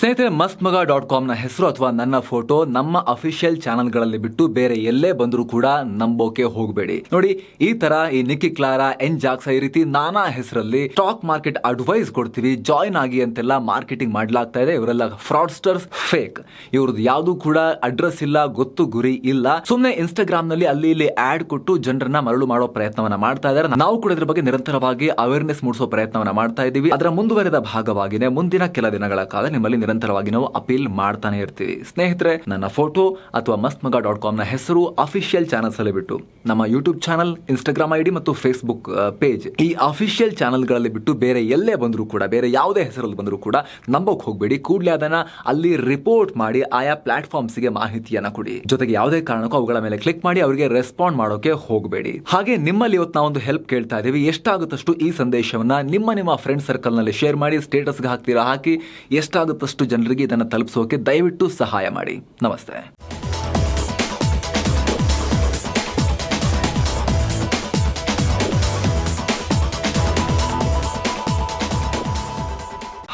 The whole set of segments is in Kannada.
ಸ್ನೇಹಿತರೆ ಮಸ್ತ್ ಮಗ ಡಾಟ್ ಕಾಮ್ನ ಹೆಸರು ಅಥವಾ ನನ್ನ ಫೋಟೋ ನಮ್ಮ ಅಫಿಷಿಯಲ್ ಚಾನಲ್ಗಳಲ್ಲಿ ಬಿಟ್ಟು ಬೇರೆ ಎಲ್ಲೇ ಬಂದರೂ ಕೂಡ ನಂಬೋಕೆ ಹೋಗಬೇಡಿ. ನೋಡಿ, ಈ ತರ ಈ ನಿಕ್ಕಿ ಕ್ಲಾರಾ ಎನ್ ಜಾಕ್ಸ ಈ ರೀತಿ ನಾನಾ ಹೆಸರಲ್ಲಿ ಸ್ಟಾಕ್ ಮಾರ್ಕೆಟ್ ಅಡ್ವೈಸ್ ಕೊಡ್ತೀವಿ ಜಾಯಿನ್ ಆಗಿ ಅಂತೆಲ್ಲ ಮಾರ್ಕೆಟಿಂಗ್ ಮಾಡ್ಲಾಗ್ತಾ ಇದೆ. ಇವರೆಲ್ಲ ಫ್ರಾಡ್ಸ್ಟರ್ಸ್ ಫೇಕ್ ಇವ್ರದ್ದು ಯಾವುದು ಕೂಡ ಅಡ್ರೆಸ್ ಇಲ್ಲ, ಗೊತ್ತು ಗುರಿ ಇಲ್ಲ. ಸುಮ್ಮನೆ ಇನ್ಸ್ಟಾಗ್ರಾಮ್ನಲ್ಲಿ ಅಲ್ಲಿ ಇಲ್ಲಿ ಆಡ್ ಕೊಟ್ಟು ಜನರನ್ನ ಮರಳು ಮಾಡೋ ಪ್ರಯತ್ನವನ್ನ ಮಾಡ್ತಾ ಇದ್ದಾರೆ. ನಾವು ಕೂಡ ಇದ್ರ ಬಗ್ಗೆ ನಿರಂತರವಾಗಿ ಅವೇರ್ನೆಸ್ ಮೂಡಿಸೋ ಪ್ರಯತ್ನವನ್ನ ಮಾಡ್ತಾ ಇದ್ದೀವಿ. ಅದರ ಮುಂದುವರೆದ ಭಾಗವಾಗಿದೆ ಮುಂದಿನ ಕೆಲ ದಿನಗಳ ಕಾಲ ನಿಮ್ಮಲ್ಲಿ ನಿರಂತರವಾಗಿ ನಾವು ಅಪೀಲ್ ಮಾಡ್ತಾನೆ ಇರ್ತೀವಿ. ಸ್ನೇಹಿತರೆ, ನನ್ನ ಫೋಟೋ ಅಥವಾ ಮಸ್ತ್ ಮಗ ಡಾಟ್ ಕಾಮ್ನ ಹೆಸರು ಅಫಿಷಿಯಲ್ ಚಾನಲ್ಸ್ ಅಲ್ಲಿ ಬಿಟ್ಟು, ನಮ್ಮ ಯೂಟ್ಯೂಬ್ ಚಾನಲ್, ಇನ್ಸ್ಟಾಗ್ರಾಮ್ ಐಡಿ ಮತ್ತು ಫೇಸ್ಬುಕ್ ಪೇಜ್ ಈ ಅಫಿಷಿಯಲ್ ಚಾನಲ್ಗಳಲ್ಲಿ ಬಿಟ್ಟು ಬೇರೆ ಎಲ್ಲೇ ಬಂದರೂ ಕೂಡ, ಬೇರೆ ಯಾವುದೇ ಹೆಸರಲ್ಲಿ ಬಂದರೂ ಕೂಡ ನಂಬೋಕ್ ಹೋಗಬೇಡಿ. ಕೂಡಲೇ ಅದನ್ನ ಅಲ್ಲಿ ರಿಪೋರ್ಟ್ ಮಾಡಿ, ಆಯಾ ಪ್ಲಾಟ್ಫಾರ್ಮ್ಸ್ಗೆ ಮಾಹಿತಿಯನ್ನ ಕೊಡಿ. ಜೊತೆಗೆ ಯಾವುದೇ ಕಾರಣಕ್ಕೂ ಅವುಗಳ ಮೇಲೆ ಕ್ಲಿಕ್ ಮಾಡಿ, ಅವರಿಗೆ ರೆಸ್ಪಾಂಡ್ ಮಾಡೋಕೆ ಹೋಗಬೇಡಿ. ಹಾಗೆ ನಿಮ್ಮಲ್ಲಿ ಇವತ್ತು ನಾವೊಂದು ಹೆಲ್ಪ್ ಕೇಳ್ತಾ ಇದ್ದೀವಿ. ಎಷ್ಟಾಗುತ್ತಷ್ಟು ಈ ಸಂದೇಶವನ್ನ ನಿಮ್ಮ ನಿಮ್ಮ ಫ್ರೆಂಡ್ ಸರ್ಕಲ್ನಲ್ಲಿ ಶೇರ್ ಮಾಡಿ, ಸ್ಟೇಟಸ್ಗೆ ಹಾಕ್ತೀರಾ? ಹಾಕಿ ಎಷ್ಟಾಗುತ್ತಷ್ಟು ಜನರಿಗೆ ಇದನ್ನು ತಲುಪಿಸೋಕೆ ದಯವಿಟ್ಟು ಸಹಾಯ ಮಾಡಿ. ನಮಸ್ತೆ.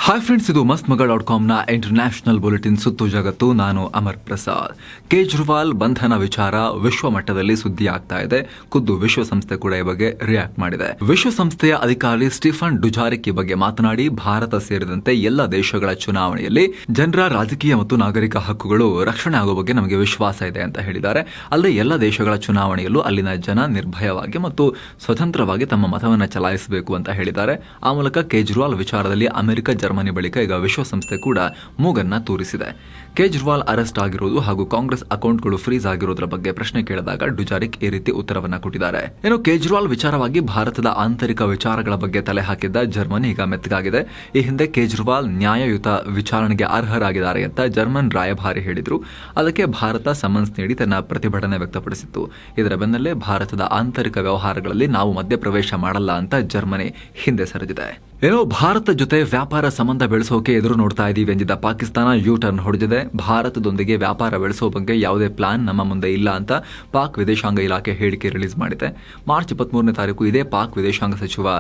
ಹಾಯ್ ಫ್ರೆಂಡ್ಸ್ ಇದು ಮಸ್ತ್ ಮಗ ಡಾಟ್ ಕಾಮ್ನ ಇಂಟರ್ನ್ಯಾಷನಲ್ ಬುಲೆಟಿನ್ ಸುತ್ತು ಜಗತ್ತು. ನಾನು ಅಮರ್ ಪ್ರಸಾದ್. ಕೇಜ್ರಿವಾಲ್ ಬಂಧನ ವಿಚಾರ ವಿಶ್ವ ಮಟ್ಟದಲ್ಲಿ ಸುದ್ದಿ ಆಗ್ತಾ ಇದೆ. ಖುದ್ದು ವಿಶ್ವಸಂಸ್ಥೆ ಕೂಡ ಈ ಬಗ್ಗೆ ರಿಯಾಕ್ಟ್ ಮಾಡಿದೆ. ವಿಶ್ವಸಂಸ್ಥೆಯ ಅಧಿಕಾರಿ ಸ್ಟೀಫನ್ ಡುಜಾರಿಕ್ ಈ ಬಗ್ಗೆ ಮಾತನಾಡಿ, ಭಾರತ ಸೇರಿದಂತೆ ಎಲ್ಲ ದೇಶಗಳ ಚುನಾವಣೆಯಲ್ಲಿ ಜನರ ರಾಜಕೀಯ ಮತ್ತು ನಾಗರಿಕ ಹಕ್ಕುಗಳು ರಕ್ಷಣೆ ಆಗುವ ಬಗ್ಗೆ ನಮಗೆ ವಿಶ್ವಾಸ ಇದೆ ಅಂತ ಹೇಳಿದ್ದಾರೆ. ಅಲ್ಲದೆ ಎಲ್ಲ ದೇಶಗಳ ಚುನಾವಣೆಯಲ್ಲೂ ಅಲ್ಲಿನ ಜನ ನಿರ್ಭಯವಾಗಿ ಮತ್ತು ಸ್ವತಂತ್ರವಾಗಿ ತಮ್ಮ ಮತವನ್ನು ಚಲಾಯಿಸಬೇಕು ಅಂತ ಹೇಳಿದ್ದಾರೆ. ಆ ಮೂಲಕ ಕೇಜ್ರಿವಾಲ್ ವಿಚಾರದಲ್ಲಿ ಅಮೆರಿಕ ಜರ್ಮನಿ ಬಳಿಕ ಈಗ ವಿಶ್ವಸಂಸ್ಥೆ ಕೂಡ ಮೂಗನ್ನ ತೋರಿಸಿದೆ. ಕೇಜ್ರಿವಾಲ್ ಅರೆಸ್ಟ್ ಆಗಿರೋದು ಹಾಗೂ ಕಾಂಗ್ರೆಸ್ ಅಕೌಂಟ್ಗಳು ಫ್ರೀಸ್ ಆಗಿರೋದ್ರ ಬಗ್ಗೆ ಪ್ರಶ್ನೆ ಕೇಳಿದಾಗ ಡುಜಾರಿಕ್ ಈ ರೀತಿ ಉತ್ತರವನ್ನ ಕೊಟ್ಟಿದ್ದಾರೆ. ಇನ್ನು ಕೇಜ್ರಿವಾಲ್ ವಿಚಾರವಾಗಿ ಭಾರತದ ಆಂತರಿಕ ವಿಚಾರಗಳ ಬಗ್ಗೆ ತಲೆ ಹಾಕಿದ್ದ ಜರ್ಮನಿ ಈಗ ಮೆತ್ತಗಾಗಿದೆ. ಈ ಹಿಂದೆ ಕೇಜ್ರಿವಾಲ್ ನ್ಯಾಯಯುತ ವಿಚಾರಣೆಗೆ ಅರ್ಹರಾಗಿದ್ದಾರೆ ಅಂತ ಜರ್ಮನ್ ರಾಯಭಾರಿ ಹೇಳಿದ್ರು. ಅದಕ್ಕೆ ಭಾರತ ಸಮನ್ಸ್ ನೀಡಿ ತನ್ನ ಪ್ರತಿಭಟನೆ ವ್ಯಕ್ತಪಡಿಸಿತ್ತು. ಇದರ ಬೆನ್ನಲ್ಲೇ ಭಾರತದ ಆಂತರಿಕ ವ್ಯವಹಾರಗಳಲ್ಲಿ ನಾವು ಮಧ್ಯಪ್ರವೇಶ ಮಾಡಲ್ಲ ಅಂತ ಜರ್ಮನಿ ಹಿಂದೆ ಸರಿದಿದೆ. ಏನೋ ಭಾರತ ಜೊತೆ ವ್ಯಾಪಾರ ಸಂಬಂಧ ಬೆಳೆಸೋಕೆ ಎದುರು ನೋಡ್ತಾ ಇದ್ದೀವಿ ಎಂದಿದ್ದ ಪಾಕಿಸ್ತಾನ ಯೂ ಟರ್ನ್ ಹೊಡೆದಿದೆ. ಭಾರತದೊಂದಿಗೆ ವ್ಯಾಪಾರ ಬೆಳೆಸೋ ಬಗ್ಗೆ ಯಾವುದೇ ಪ್ಲಾನ್ ನಮ್ಮ ಮುಂದೆ ಇಲ್ಲ ಅಂತ ಪಾಕ್ ವಿದೇಶಾಂಗ ಇಲಾಖೆ ಹೇಳಿಕೆ ರಿಲೀಸ್ ಮಾಡಿದೆ. ಮಾರ್ಚ್ ಇಪ್ಪತ್ತ್ಮೂರನೇ ತಾರೀಕು ಇದೇ ಪಾಕ್ ವಿದೇಶಾಂಗ ಸಚಿವ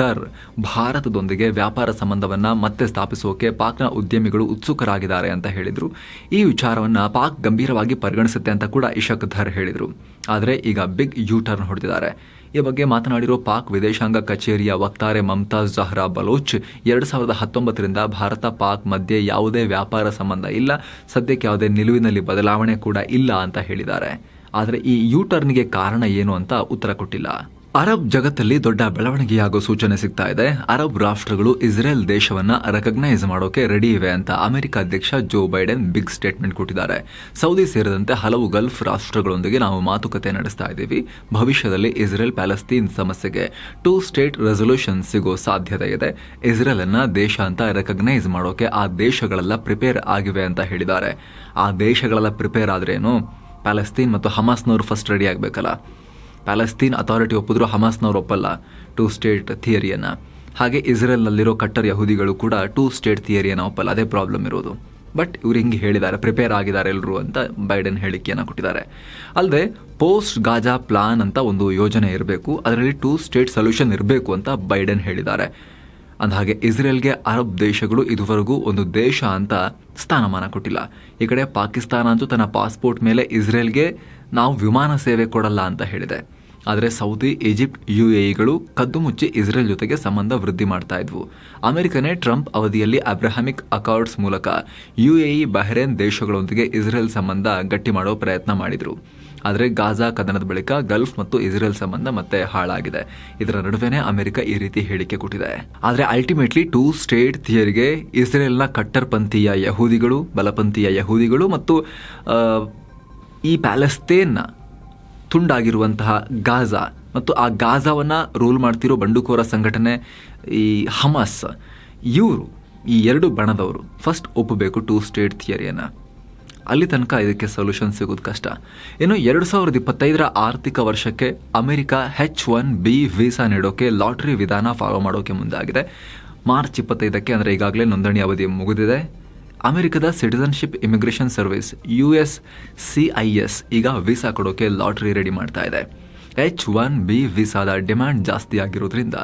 ದರ್ ಭಾರತದೊಂದಿಗೆ ವ್ಯಾಪಾರ ಸಂಬಂಧವನ್ನು ಮತ್ತೆ ಸ್ಥಾಪಿಸೋಕೆ ಪಾಕ್ನ ಉದ್ಯಮಿಗಳು ಉತ್ಸುಕರಾಗಿದ್ದಾರೆ ಅಂತ ಹೇಳಿದರು. ಈ ವಿಚಾರವನ್ನು ಪಾಕ್ ಗಂಭೀರವಾಗಿ ಪರಿಗಣಿಸುತ್ತೆ ಅಂತ ಕೂಡ ಇಶಕ್ ಧರ್ ಹೇಳಿದರು. ಆದರೆ ಈಗ ಬಿಗ್ ಯೂ ಟರ್ನ್ ಹೊಡೆದಿದ್ದಾರೆ. ಈ ಬಗ್ಗೆ ಮಾತನಾಡಿರೋ ಪಾಕ್ ವಿದೇಶಾಂಗ ಕಚೇರಿಯ ವಕ್ತಾರೆ ಮಮ್ತಾಜ್ ಜಹ್ರಾ ಬಲೋಚ್, ಎರಡು ಸಾವಿರದ ಹತ್ತೊಂಬತ್ತರಿಂದ ಭಾರತ ಪಾಕ್ ಮಧ್ಯೆ ಯಾವುದೇ ವ್ಯಾಪಾರ ಸಂಬಂಧ ಇಲ್ಲ, ಸದ್ಯಕ್ಕೆ ಯಾವುದೇ ನಿಲುವಿನಲ್ಲಿ ಬದಲಾವಣೆ ಕೂಡ ಇಲ್ಲ ಅಂತ ಹೇಳಿದ್ದಾರೆ. ಆದರೆ ಈ ಯೂ ಟರ್ನ್ಗೆ ಕಾರಣ ಏನು ಅಂತ ಉತ್ತರ ಕೊಟ್ಟಿಲ್ಲ. ಅರಬ್ ಜಗತ್ತಲ್ಲಿ ದೊಡ್ಡ ಬೆಳವಣಿಗೆಯಾಗೋ ಸೂಚನೆ ಸಿಗ್ತಾ ಇದೆ. ಅರಬ್ ರಾಷ್ಟ್ರಗಳು ಇಸ್ರೇಲ್ ದೇಶವನ್ನ ರೆಕಗ್ನೈಸ್ ಮಾಡೋಕೆ ರೆಡಿ ಇವೆ ಅಂತ ಅಮೆರಿಕ ಅಧ್ಯಕ್ಷ ಜೋ ಬೈಡೆನ್ ಬಿಗ್ ಸ್ಟೇಟ್ಮೆಂಟ್ ಕೊಟ್ಟಿದ್ದಾರೆ. ಸೌದಿ ಸೇರಿದಂತೆ ಹಲವು ಗಲ್ಫ್ ರಾಷ್ಟ್ರಗಳೊಂದಿಗೆ ನಾವು ಮಾತುಕತೆ ನಡೆಸ್ತಾ ಇದ್ದೀವಿ. ಭವಿಷ್ಯದಲ್ಲಿ ಇಸ್ರೇಲ್ ಪ್ಯಾಲೆಸ್ತೀನ್ ಸಮಸ್ಯೆಗೆ ಟೂ ಸ್ಟೇಟ್ ರೆಸೊಲ್ಯೂಷನ್ ಸಿಗೋ ಸಾಧ್ಯತೆ ಇದೆ. ಇಸ್ರೇಲ್ ಅನ್ನ ದೇಶ ಅಂತ ರೆಕಗ್ನೈಸ್ ಮಾಡೋಕೆ ಆ ದೇಶಗಳೆಲ್ಲ ಪ್ರಿಪೇರ್ ಆಗಿವೆ ಅಂತ ಹೇಳಿದ್ದಾರೆ. ಆ ದೇಶಗಳೆಲ್ಲ ಪ್ರಿಪೇರ್ ಆದ್ರೇನು? ಪ್ಯಾಲೆಸ್ತೀನ್ ಮತ್ತು ಹಮಾಸ್ನವರು ಫಸ್ಟ್ ರೆಡಿ ಆಗಬೇಕಲ್ಲ. ಪ್ಯಾಲೆಸ್ತೀನ್ ಅಥಾರಿಟಿ ಒಪ್ಪಿದ್ರು ಹಮಾಸ್ನವ್ರು ಒಪ್ಪಲ್ಲ, ಟೂ ಸ್ಟೇಟ್ ಥಿಯರಿಯನ್ನು. ಹಾಗೆ ಇಸ್ರೇಲ್ನಲ್ಲಿರೋ ಕಟ್ಟರ್ ಯಹೂದಿಗಳು ಕೂಡ ಟೂ ಸ್ಟೇಟ್ ಥಿಯರಿಯನ್ನು ಒಪ್ಪಲ್ಲ, ಅದೇ ಪ್ರಾಬ್ಲಮ್ ಇರೋದು. ಬಟ್ ಇವ್ರು ಹಿಂಗೆ ಹೇಳಿದ್ದಾರೆ, ಪ್ರಿಪೇರ್ ಆಗಿದ್ದಾರೆ ಎಲ್ಲರೂ ಅಂತ ಬೈಡನ್ ಹೇಳಿಕೆಯನ್ನು ಕೊಟ್ಟಿದ್ದಾರೆ. ಅಲ್ಲದೆ ಪೋಸ್ಟ್ ಗಾಜಾ ಪ್ಲಾನ್ ಅಂತ ಒಂದು ಯೋಜನೆ ಇರಬೇಕು, ಅದರಲ್ಲಿ ಟೂ ಸ್ಟೇಟ್ ಸೊಲ್ಯೂಷನ್ ಇರಬೇಕು ಅಂತ ಬೈಡನ್ ಹೇಳಿದ್ದಾರೆ. ಅಂದಹಾಗೆ ಇಸ್ರೇಲ್ಗೆ ಅರಬ್ ದೇಶಗಳು ಇದುವರೆಗೂ ಒಂದು ದೇಶ ಅಂತ ಸ್ಥಾನಮಾನ ಕೊಟ್ಟಿಲ್ಲ. ಈ ಕಡೆ ಪಾಕಿಸ್ತಾನ ಅಂತೂ ತನ್ನ ಪಾಸ್ಪೋರ್ಟ್ ಮೇಲೆ ಇಸ್ರೇಲ್ಗೆ ನಾವು ವಿಮಾನ ಸೇವೆ ಕೊಡಲ್ಲ ಅಂತ ಹೇಳಿದೆ. ಆದರೆ ಸೌದಿ, ಈಜಿಪ್ಟ್ ಯು ಎಇಗಳು ಕದ್ದು ಮುಚ್ಚಿ ಇಸ್ರೇಲ್ ಜೊತೆಗೆ ಸಂಬಂಧ ವೃದ್ಧಿ ಮಾಡ್ತಾ ಇದ್ವು. ಅಮೆರಿಕನೇ ಟ್ರಂಪ್ ಅವಧಿಯಲ್ಲಿ ಅಬ್ರಹಾಮಿಕ್ ಅಕಾರ್ಡ್ಸ್ ಮೂಲಕ ಯು ಎಇ ಬಹ್ರೇನ್ ದೇಶಗಳೊಂದಿಗೆ ಇಸ್ರೇಲ್ ಸಂಬಂಧ ಗಟ್ಟಿ ಮಾಡೋ ಪ್ರಯತ್ನ ಮಾಡಿದ್ರು. ಆದರೆ ಗಾಜಾ ಕದನದ ಬಳಿಕ ಗಲ್ಫ್ ಮತ್ತು ಇಸ್ರೇಲ್ ಸಂಬಂಧ ಮತ್ತೆ ಹಾಳಾಗಿದೆ. ಇದರ ನಡುವೆನೇ ಅಮೆರಿಕ ಈ ರೀತಿ ಹೇಳಿಕೆ ಕೊಟ್ಟಿದೆ. ಆದರೆ ಅಲ್ಟಿಮೇಟ್ಲಿ ಟೂ ಸ್ಟೇಟ್ ಥಿಯರಿಗೆ ಇಸ್ರೇಲ್ನ ಕಟ್ಟರ್ಪಂಥೀಯ ಯಹೂದಿಗಳು, ಬಲಪಂಥೀಯ ಯಹೂದಿಗಳು ಮತ್ತು ಈ ಪ್ಯಾಲೆಸ್ತೇನ್ನ ತುಂಡಾಗಿರುವಂತಹ ಗಾಜಾ ಮತ್ತು ಆ ಗಾಜಾವನ್ನು ರೂಲ್ ಮಾಡ್ತಿರೋ ಬಂಡುಕೋರ ಸಂಘಟನೆ, ಈ ಹಮಸ್, ಇವರು ಈ ಎರಡು ಬಣದವರು ಫಸ್ಟ್ ಒಪ್ಪಬೇಕು ಟೂ ಸ್ಟೇಟ್ ಥಿಯರಿಯನ್ನು. ಅಲ್ಲಿ ತನಕ ಇದಕ್ಕೆ ಸೊಲ್ಯೂಷನ್ ಸಿಗೋದು ಕಷ್ಟ. ಇನ್ನು ಎರಡು ಸಾವಿರದ ಇಪ್ಪತ್ತೈದರ ಆರ್ಥಿಕ ವರ್ಷಕ್ಕೆ America H one B visa ನೀಡೋಕೆ lottery ವಿಧಾನ ಫಾಲೋ ಮಾಡೋಕೆ ಮುಂದಾಗಿದೆ. ಮಾರ್ಚ್ ಇಪ್ಪತ್ತೈದಕ್ಕೆ ಅಂದರೆ ಈಗಾಗಲೇ ನೋಂದಣಿ ಅವಧಿ ಮುಗಿದಿದೆ. ಅಮೆರಿಕದ citizenship immigration service, U S C I S ಈಗ ವೀಸಾ ಕೊಡೋಕೆ ಲಾಟರಿ ರೆಡಿ ಮಾಡ್ತಾ ಇದೆ. ಎಚ್ ಒನ್ ಬಿ ವೀಸಾದ ಡಿಮ್ಯಾಂಡ್ ಜಾಸ್ತಿ ಆಗಿರೋದ್ರಿಂದ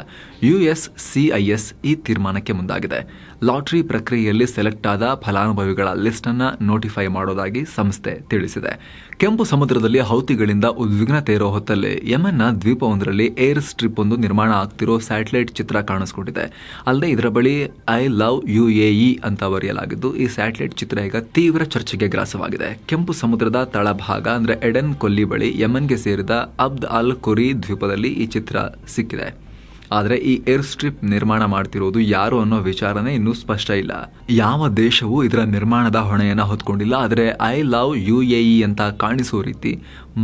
U S C I S ಈ ತೀರ್ಮಾನಕ್ಕೆ ಮುಂದಾಗಿದೆ. ಲಾಟರಿ ಪ್ರಕ್ರಿಯೆಯಲ್ಲಿ ಸೆಲೆಕ್ಟ್ ಆದ ಫಲಾನುಭವಿಗಳ ಲಿಸ್ಟ್ ಅನ್ನ ನೋಟಿಫೈ ಮಾಡೋದಾಗಿ ಸಂಸ್ಥೆ ತಿಳಿಸಿದೆ. ಕೆಂಪು ಸಮುದ್ರದಲ್ಲಿ ಹೌತಿಗಳಿಂದ ಉದ್ವಿಗ್ನತೆ ಇರೋ ಹೊತ್ತಲ್ಲಿ ಯಮನ್ನ ದ್ವೀಪವೊಂದರಲ್ಲಿ ಏರ್ ಸ್ಟ್ರಿಪ್ ಒಂದು ನಿರ್ಮಾಣ ಆಗ್ತಿರೋ ಸ್ಯಾಟಲೈಟ್ ಚಿತ್ರ ಕಾಣಿಸ್ಕೊಂಡಿದೆ. ಅಲ್ಲದೆ ಇದರ ಬಳಿ I love you A E ಅಂತ ಬರೆಯಲಾಗಿದ್ದು, ಈ ಸ್ಯಾಟಲೈಟ್ ಚಿತ್ರ ಈಗ ತೀವ್ರ ಚರ್ಚೆಗೆ ಗ್ರಾಸವಾಗಿದೆ. ಕೆಂಪು ಸಮುದ್ರದ ತಳಭಾಗ ಅಂದ್ರೆ ಎಡೆನ್ ಕೊಲ್ಲಿ ಬಳಿ ಯಮನ್ಗೆ ಸೇರಿದ ಅಬ್ದ್ ಅಲ್ ಕುರಿ ದ್ವೀಪದಲ್ಲಿ ಈ ಚಿತ್ರ ಸಿಕ್ಕಿದೆ. ಆದರೆ ಈ ಏರ್ ಸ್ಟ್ರಿಪ್ ನಿರ್ಮಾಣ ಮಾಡ್ತಿರೋದು ಯಾರು ಅನ್ನೋ ವಿಚಾರನೇ ಇನ್ನೂ ಸ್ಪಷ್ಟ ಇಲ್ಲ. ಯಾವ ದೇಶವೂ ಇದರ ನಿರ್ಮಾಣದ ಹೊಣೆಯನ್ನು ಹೊತ್ಕೊಂಡಿಲ್ಲ, ಆದರೆ I love you A E ಅಂತ ಕಾಣಿಸೋ ರೀತಿ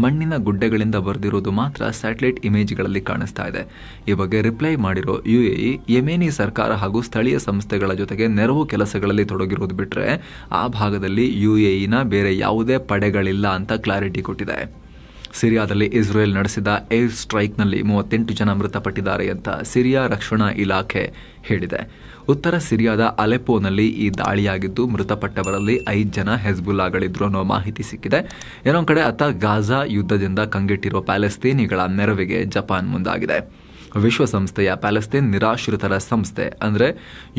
ಮಣ್ಣಿನ ಗುಡ್ಡೆಗಳಿಂದ ಬರೆದಿರೋದು ಮಾತ್ರ ಸ್ಯಾಟಲೈಟ್ ಇಮೇಜ್ಗಳಲ್ಲಿ ಕಾಣಿಸ್ತಾ ಇದೆ. ಈ ಬಗ್ಗೆ ರಿಪ್ಲೈ ಮಾಡಿರೋ ಯು ಎ ಇ ಯೆಮೆನಿ ಸರ್ಕಾರ ಹಾಗೂ ಸ್ಥಳೀಯ ಸಂಸ್ಥೆಗಳ ಜೊತೆಗೆ ನೆರವು ಕೆಲಸಗಳಲ್ಲಿ ತೊಡಗಿರೋದು ಬಿಟ್ಟರೆ ಆ ಭಾಗದಲ್ಲಿ ಯು ಎ ಇನ ಬೇರೆ ಯಾವುದೇ ಪಡೆಗಳಿಲ್ಲ ಅಂತ ಕ್ಲಾರಿಟಿ ಕೊಟ್ಟಿದೆ. ಸಿರಿಯಾದಲ್ಲಿ ಇಸ್ರೇಲ್ ನಡೆಸಿದ ಏರ್ ಸ್ಟ್ರೈಕ್ನಲ್ಲಿ ಮೂವತ್ತೆಂಟು ಜನ ಮೃತಪಟ್ಟಿದ್ದಾರೆ ಅಂತ ಸಿರಿಯಾ ರಕ್ಷಣಾ ಇಲಾಖೆ ಹೇಳಿದೆ. ಉತ್ತರ ಸಿರಿಯಾದ ಅಲೆಪೋನಲ್ಲಿ ಈ ದಾಳಿಯಾಗಿದ್ದು ಮೃತಪಟ್ಟವರಲ್ಲಿ ಐದು ಜನ ಹೆಜ್ಬುಲ್ಲಾಗಳಿದ್ರು ಅನ್ನೋ ಮಾಹಿತಿ ಸಿಕ್ಕಿದೆ. ಇನ್ನೊಂದು ಕಡೆ ಅತ್ತ ಗಾಜಾ ಯುದ್ಧದಿಂದ ಕಂಗೆಟ್ಟಿರುವ ಪ್ಯಾಲೆಸ್ತೀನಿಗಳ ನೆರವಿಗೆ ಜಪಾನ್ ಮುಂದಾಗಿದೆ. ವಿಶ್ವಸಂಸ್ಥೆಯ ಪ್ಯಾಲೆಸ್ತೀನ್ ನಿರಾಶ್ರಿತರ ಸಂಸ್ಥೆ ಅಂದರೆ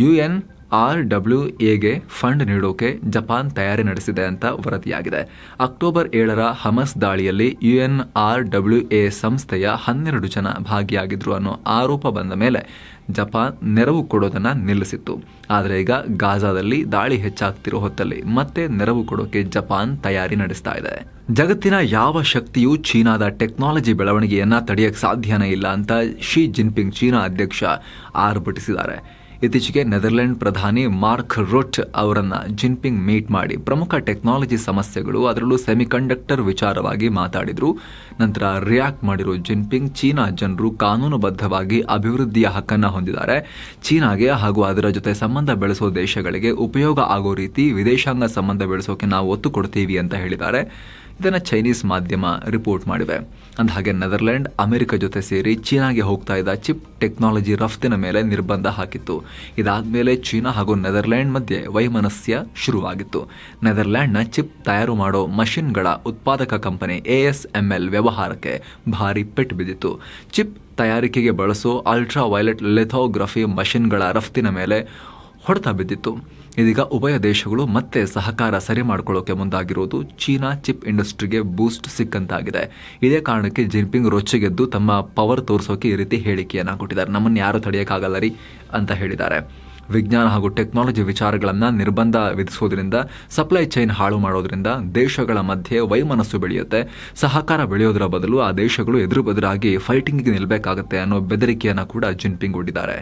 ಯು ಎನ್ ಆರ್ ಡಬ್ಲ್ಯೂ ಎಗೆ ಫಂಡ್ ನೀಡೋಕೆ ಜಪಾನ್ ತಯಾರಿ ನಡೆಸಿದೆ ಅಂತ ವರದಿಯಾಗಿದೆ. ಅಕ್ಟೋಬರ್ ಏಳರ ಹಮಸ್ ದಾಳಿಯಲ್ಲಿ ಯುಎನ್ ಆರ್ ಡಬ್ಲ್ಯೂ ಎ ಸಂಸ್ಥೆಯ ಹನ್ನೆರಡು ಜನ ಭಾಗಿಯಾಗಿದ್ರು ಅನ್ನೋ ಆರೋಪ ಬಂದ ಮೇಲೆ ಜಪಾನ್ ನೆರವು ಕೊಡೋದನ್ನು ನಿಲ್ಲಿಸಿತ್ತು. ಆದರೆ ಈಗ ಗಾಜಾದಲ್ಲಿ ದಾಳಿ ಹೆಚ್ಚಾಗ್ತಿರೋ ಹೊತ್ತಲ್ಲಿ ಮತ್ತೆ ನೆರವು ಕೊಡೋಕೆ ಜಪಾನ್ ತಯಾರಿ ನಡೆಸ್ತಾ ಇದೆ. ಜಗತ್ತಿನ ಯಾವ ಶಕ್ತಿಯೂ ಚೀನಾದ ಟೆಕ್ನಾಲಜಿ ಬೆಳವಣಿಗೆಯನ್ನ ತಡೆಯಕ್ಕೆ ಸಾಧ್ಯನೇ ಇಲ್ಲ ಅಂತ ಶಿ ಜಿನ್ಪಿಂಗ್ ಚೀನಾ ಅಧ್ಯಕ್ಷ ಆರ್ಭಟಿಸಿದ್ದಾರೆ. ಇತ್ತೀಚೆಗೆ ನೆದರ್ಲೆಂಡ್ ಪ್ರಧಾನಿ ಮಾರ್ಕ್ ರೊಟ್ ಅವರನ್ನ ಜಿನ್ಪಿಂಗ್ ಮೀಟ್ ಮಾಡಿ ಪ್ರಮುಖ ಟೆಕ್ನಾಲಜಿ ಸಮಸ್ಯೆಗಳು, ಅದರಲ್ಲೂ ಸೆಮಿಕಂಡಕ್ಟರ್ ವಿಚಾರವಾಗಿ ಮಾತಾಡಿದರು. ನಂತರ ರಿಯಾಕ್ಟ್ ಮಾಡಿರೋ ಜಿನ್ಪಿಂಗ್ ಚೀನಾ ಜನರು ಕಾನೂನುಬದ್ಧವಾಗಿ ಅಭಿವೃದ್ಧಿಯ ಹಕ್ಕನ್ನು ಹೊಂದಿದ್ದಾರೆ. ಚೀನಾಗೆ ಹಾಗೂ ಅದರ ಜೊತೆ ಸಂಬಂಧ ಬೆಳೆಸೋ ದೇಶಗಳಿಗೆ ಉಪಯೋಗ ಆಗೋ ರೀತಿ ವಿದೇಶಾಂಗ ಸಂಬಂಧ ಬೆಳೆಸೋಕೆ ನಾವು ಒತ್ತು ಕೊಡ್ತೀವಿ ಅಂತ ಹೇಳಿದ್ದಾರೆ. ಇದನ್ನು ಚೈನೀಸ್ ಮಾಧ್ಯಮ ರಿಪೋರ್ಟ್ ಮಾಡಿವೆ. ಅಂದಹಾಗೆ ನೆದರ್ಲ್ಯಾಂಡ್ ಅಮೆರಿಕ ಜೊತೆ ಸೇರಿ ಚೀನಾಗೆ ಹೋಗ್ತಾ ಇದ್ದ ಚಿಪ್ ಟೆಕ್ನಾಲಜಿ ರಫ್ತಿನ ಮೇಲೆ ನಿರ್ಬಂಧ ಹಾಕಿತ್ತು. ಇದಾದ್ಮೇಲೆ ಚೀನಾ ಹಾಗೂ ನೆದರ್ಲ್ಯಾಂಡ್ ಮಧ್ಯೆ ವೈಮನಸ್ಯ ಶುರುವಾಗಿತ್ತು. ನೆದರ್ಲ್ಯಾಂಡ್ನ ಚಿಪ್ ತಯಾರು ಮಾಡೋ ಮಷಿನ್ಗಳ ಉತ್ಪಾದಕ ಕಂಪನಿ ಎಲ್ ವ್ಯವಹಾರಕ್ಕೆ ಭಾರಿ ಪೆಟ್ಟು ಬಿದ್ದಿತ್ತು. ಚಿಪ್ ತಯಾರಿಕೆಗೆ ಬಳಸೋ ಅಲ್ಟ್ರಾ ವೈಲೆಟ್ ಲೆಥೋಗ್ರಫಿ ಮಷಿನ್ಗಳ ರಫ್ತಿನ ಮೇಲೆ ಹೊಡೆತ ಬಿದ್ದಿತ್ತು. ಇದೀಗ ಉಭಯ ದೇಶಗಳು ಮತ್ತೆ ಸಹಕಾರ ಸರಿ ಮಾಡಿಕೊಳ್ಳೋಕೆ ಮುಂದಾಗಿರೋದು ಚೀನಾ ಚಿಪ್ ಇಂಡಸ್ಟ್ರಿಗೆ ಬೂಸ್ಟ್ ಸಿಕ್ಕಂತಾಗಿದೆ. ಇದೇ ಕಾರಣಕ್ಕೆ ಜಿನ್ಪಿಂಗ್ ರೊಚ್ಚಿಗೆದ್ದು ತಮ್ಮ ಪವರ್ ತೋರಿಸೋಕೆ ಈ ರೀತಿ ಹೇಳಿಕೆಯನ್ನು ಕೊಟ್ಟಿದ್ದಾರೆ. ನಮ್ಮನ್ನು ಯಾರು ತಡೆಯೋಕ್ಕಾಗಲ್ಲ ರೀ ಅಂತ ಹೇಳಿದ್ದಾರೆ. ವಿಜ್ಞಾನ ಹಾಗೂ ಟೆಕ್ನಾಲಜಿ ವಿಚಾರಗಳನ್ನು ನಿರ್ಬಂಧ ವಿಧಿಸೋದ್ರಿಂದ, ಸಪ್ಲೈ ಚೈನ್ ಹಾಳು ಮಾಡೋದ್ರಿಂದ ದೇಶಗಳ ಮಧ್ಯೆ ವೈಮನಸ್ಸು ಬೆಳೆಯುತ್ತೆ. ಸಹಕಾರ ಬೆಳೆಯೋದರ ಬದಲು ಆ ದೇಶಗಳು ಎದುರು ಬದುರಾಗಿ ಫೈಟಿಂಗ್ಗೆ ನಿಲ್ಲಬೇಕಾಗುತ್ತೆ ಅನ್ನೋ ಬೆದರಿಕೆಯನ್ನು ಕೂಡ ಜಿನ್ಪಿಂಗ್ ಒಡ್ಡಿದ್ದಾರೆ.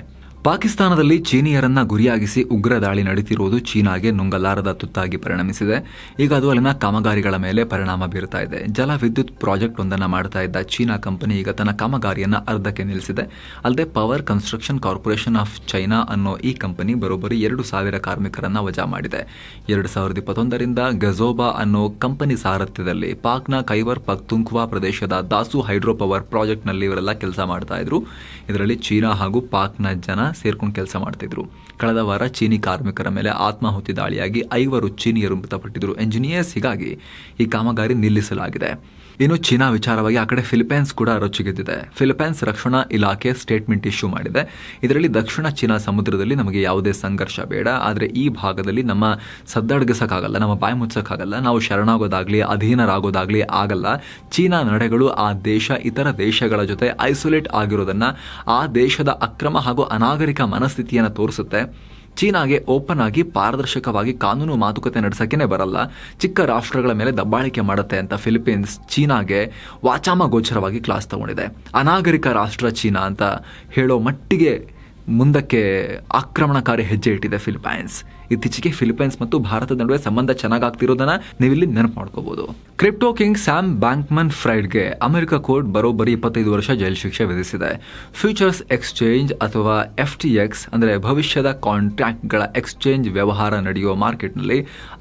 ಪಾಕಿಸ್ತಾನದಲ್ಲಿ ಚೀನಿಯರನ್ನ ಗುರಿಯಾಗಿಸಿ ಉಗ್ರ ದಾಳಿ ನಡೆಸಿರುವುದು ಚೀನಾಗೆ ನುಂಗಲಾರದ ತುತ್ತಾಗಿ ಪರಿಣಮಿಸಿದೆ. ಈಗ ಅದು ಅಲ್ಲಿನ ಕಾಮಗಾರಿಗಳ ಮೇಲೆ ಪರಿಣಾಮ ಬೀರ್ತಾ ಇದೆ. ಜಲ ವಿದ್ಯುತ್ ಪ್ರಾಜೆಕ್ಟ್ ಒಂದನ್ನು ಮಾಡ್ತಾ ಇದ್ದ ಚೀನಾ ಕಂಪನಿ ಈಗ ತನ್ನ ಕಾಮಗಾರಿಯನ್ನು ಅರ್ಧಕ್ಕೆ ನಿಲ್ಲಿಸಿದೆ. ಅಲ್ಲದೆ Power Construction Corporation of China ಅನ್ನೋ ಈ ಕಂಪನಿ ಬರೋಬ್ಬರಿ ಎರಡು ಸಾವಿರ ಕಾರ್ಮಿಕರನ್ನ ವಜಾ ಮಾಡಿದೆ. ಎರಡು ಸಾವಿರದ ಇಪ್ಪತ್ತೊಂದರಿಂದ ಗಜೋಬಾ ಅನ್ನೋ ಕಂಪನಿ ಸಾರಥ್ಯದಲ್ಲಿ ಪಾಕ್ನ ಕೈವರ್ ಪಕ್ತುಂಕ್ವಾ ಪ್ರದೇಶದ ದಾಸು ಹೈಡ್ರೋ ಪವರ್ ಪ್ರಾಜೆಕ್ಟ್ನಲ್ಲಿ ಇವರೆಲ್ಲ ಕೆಲಸ ಮಾಡ್ತಾ ಇದ್ರು. ಇದರಲ್ಲಿ ಚೀನಾ ಹಾಗೂ ಪಾಕ್ನ ಜನ ಸೇರ್ಕೊಂಡು ಕೆಲಸ ಮಾಡ್ತಿದ್ರು. ಕಳೆದ ವಾರ ಚೀನಿ ಕಾರ್ಮಿಕರ ಮೇಲೆ ಆತ್ಮಾಹುತಿ ದಾಳಿಯಾಗಿ ಐವರು ಚೀನಿಯರು ಮೃತಪಟ್ಟಿದ್ರು ಎಂಜಿನಿಯರ್ಸ್ ಹೀಗಾಗಿ ಈ ಕಾಮಗಾರಿ ನಿಲ್ಲಿಸಲಾಗಿದೆ. ಇನ್ನು ಚೀನಾ ವಿಚಾರವಾಗಿ ಆ ಕಡೆ ಫಿಲಿಪೈನ್ಸ್ ಕೂಡ ರೊಚ್ಚಿಗೆದ್ದಿದೆ. ಫಿಲಿಪೈನ್ಸ್ ರಕ್ಷಣಾ ಇಲಾಖೆ ಸ್ಟೇಟ್ಮೆಂಟ್ ಇಶ್ಯೂ ಮಾಡಿದೆ. ಇದರಲ್ಲಿ ದಕ್ಷಿಣ ಚೀನಾ ಸಮುದ್ರದಲ್ಲಿ ನಮಗೆ ಯಾವುದೇ ಸಂಘರ್ಷ ಬೇಡ. ಆದರೆ ಈ ಭಾಗದಲ್ಲಿ ನಮ್ಮ ಸದ್ದಡಗಿಸೋಕ್ಕಾಗಲ್ಲ, ನಮ್ಮ ಬಾಯಿ ಮುಚ್ಚಕ್ಕಾಗಲ್ಲ. ನಾವು ಶರಣಾಗೋದಾಗ್ಲಿ, ಅಧೀನರಾಗೋದಾಗ್ಲಿ ಆಗಲ್ಲ. ಚೀನಾ ನಡೆಗಳು ಆ ದೇಶ, ಇತರ ದೇಶಗಳ ಜೊತೆ ಐಸೋಲೇಟ್ ಆಗಿರೋದನ್ನ ಆ ದೇಶದ ಅಕ್ರಮ ಹಾಗೂ ಅನಾಗರಿಕ ಮನಸ್ಥಿತಿಯನ್ನು ತೋರಿಸುತ್ತೆ. ಚೀನಾಗೆ ಓಪನ್ ಆಗಿ ಪಾರದರ್ಶಕವಾಗಿ ಕಾನೂನು ಮಾತುಕತೆ ನಡೆಸೋಕ್ಕೇ ಬರಲ್ಲ. ಚಿಕ್ಕ ರಾಷ್ಟ್ರಗಳ ಮೇಲೆ ದಬ್ಬಾಳಿಕೆ ಮಾಡುತ್ತೆ ಅಂತ ಫಿಲಿಪೀನ್ಸ್ ಚೀನಾಗೆ ವಾಚಾಮ ಗೋಚರವಾಗಿ ಕ್ಲಾಸ್ ತಗೊಂಡಿದೆ. ಅನಾಗರಿಕ ರಾಷ್ಟ್ರ ಚೀನಾ ಅಂತ ಹೇಳೋ ಮಟ್ಟಿಗೆ ಮುಂದಕ್ಕೆ ಆಕ್ರಮಣಕಾರಿ ಹೆಜ್ಜೆ ಇಟ್ಟಿದೆ ಫಿಲಿಪೈನ್ಸ್. ಇತ್ತೀಚೆಗೆ ಫಿಲಿಪೈನ್ಸ್ ಮತ್ತು ಭಾರತದ ನಡುವೆ ಸಂಬಂಧ ಚೆನ್ನಾಗಾಗ್ತಿರೋದನ್ನ ನೀವಿಲ್ಲಿ ನೆನಪು ಮಾಡ್ಕೋಬಹುದು ಕ್ರಿಪ್ಟೋ ಕಿಂಗ್ ಸ್ಯಾಮ್ ಬ್ಯಾಂಕ್ಮನ್ ಫ್ರೈಡ್ಗೆ ಅಮೆರಿಕ ಕೋರ್ಟ್ ಬರೋಬ್ಬರಿ ಇಪ್ಪತ್ತೈದು ವರ್ಷ ಜೈಲು ಶಿಕ್ಷೆ ವಿಧಿಸಿದೆ. ಫ್ಯೂಚರ್ಸ್ ಎಕ್ಸ್ಚೇಂಜ್ ಅಥವಾ ಎಫ್ ಟಿ ಎಕ್ಸ್ ಅಂದರೆ ಭವಿಷ್ಯದ ಕಾಂಟ್ರಾಕ್ಟ್ಗಳ ಎಕ್ಸ್ಚೇಂಜ್ ವ್ಯವಹಾರ ನಡೆಯುವ ಮಾರ್ಕೆಟ್ನಲ್ಲಿ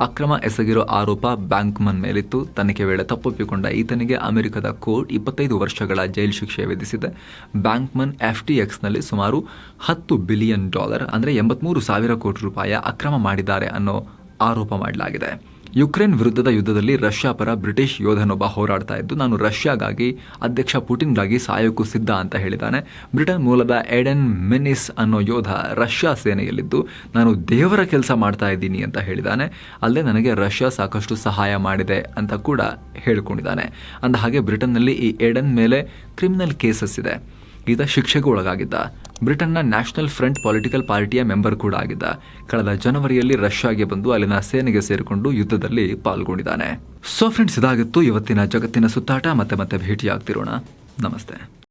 ಅಕ್ರಮ ಎಸಗಿರೋ ಆರೋಪ ಬ್ಯಾಂಕ್ಮನ್ ಮೇಲಿತ್ತು. ತನಿಖೆ ವೇಳೆ ತಪ್ಪೊಪ್ಪಿಕೊಂಡ ಈತನಿಗೆ ಅಮೆರಿಕದ ಕೋರ್ಟ್ ಇಪ್ಪತ್ತೈದು ವರ್ಷಗಳ ಜೈಲು ಶಿಕ್ಷೆ ವಿಧಿಸಿದೆ. ಬ್ಯಾಂಕ್ಮನ್ ಎಫ್ ಟಿ ಎಕ್ಸ್ನಲ್ಲಿ ಸುಮಾರು ಹತ್ತು ಬಿಲಿಯನ್ ಡಾಲರ್, ಅಂದರೆ ಎಂಬತ್ಮೂರು ಸಾವಿರ ಕೋಟಿ ರೂಪಾಯಿ ಅಕ್ರಮ ಮಾಡಿದ್ದಾರೆ ಅನ್ನೋ ಆರೋಪ ಮಾಡಲಾಗಿದೆ. ಯುಕ್ರೇನ್ ವಿರುದ್ಧದ ಯುದ್ಧದಲ್ಲಿ ರಷ್ಯಾ ಪರ ಬ್ರಿಟಿಷ್ ಯೋಧನೊಬ್ಬ ಹೋರಾಡ್ತಾ ಇದ್ದು, ನಾನು ರಷ್ಯಾಗಾಗಿ ಅಧ್ಯಕ್ಷ ಪುಟಿನ್ಗಾಗಿ ಸಾಯೋಕ್ಕೂ ಸಿದ್ಧ ಅಂತ ಹೇಳಿದ್ದಾನೆ. ಬ್ರಿಟನ್ ಮೂಲದ ಎಡೆನ್ ಮೆನಿಸ್ ಅನ್ನೋ ಯೋಧ ರಷ್ಯಾ ಸೇನೆಯಲ್ಲಿದ್ದು, ನಾನು ದೇವರ ಕೆಲಸ ಮಾಡ್ತಾ ಇದ್ದೀನಿ ಅಂತ ಹೇಳಿದ್ದಾನೆ. ಅಲ್ಲದೆ ನನಗೆ ರಷ್ಯಾ ಸಾಕಷ್ಟು ಸಹಾಯ ಮಾಡಿದೆ ಅಂತ ಕೂಡ ಹೇಳಿಕೊಂಡಿದ್ದಾನೆ. ಅಂದ ಹಾಗೆ ಬ್ರಿಟನ್ನಲ್ಲಿ ಈ ಎಡೆನ್ ಮೇಲೆ ಕ್ರಿಮಿನಲ್ ಕೇಸಸ್ ಇದೆ. ಈತ ಶಿಕ್ಷೆಗೂ ಒಳಗಾಗಿದ್ದ. ಬ್ರಿಟನ್ನ ನ್ಯಾಷನಲ್ ಫ್ರಂಟ್ ಪೊಲಿಟಿಕಲ್ ಪಾರ್ಟಿಯ ಮೆಂಬರ್ ಕೂಡ ಆಗಿದ್ದ. ಕಳೆದ ಜನವರಿಯಲ್ಲಿ ರಷ್ಯಾಗೆ ಬಂದು ಅಲ್ಲಿನ ಸೇನೆಗೆ ಸೇರಿಕೊಂಡು ಯುದ್ಧದಲ್ಲಿ ಪಾಲ್ಗೊಂಡಿದ್ದಾನೆ. ಸೊ ಫ್ರೆಂಡ್ಸ್ ಇದಾಗಿತ್ತು ಇವತ್ತಿನ ಜಗತ್ತಿನ ಸುತ್ತಾಟ. ಮತ್ತೆ ಮತ್ತೆ ಭೇಟಿಯಾಗ್ತಿರೋಣ. ನಮಸ್ತೆ.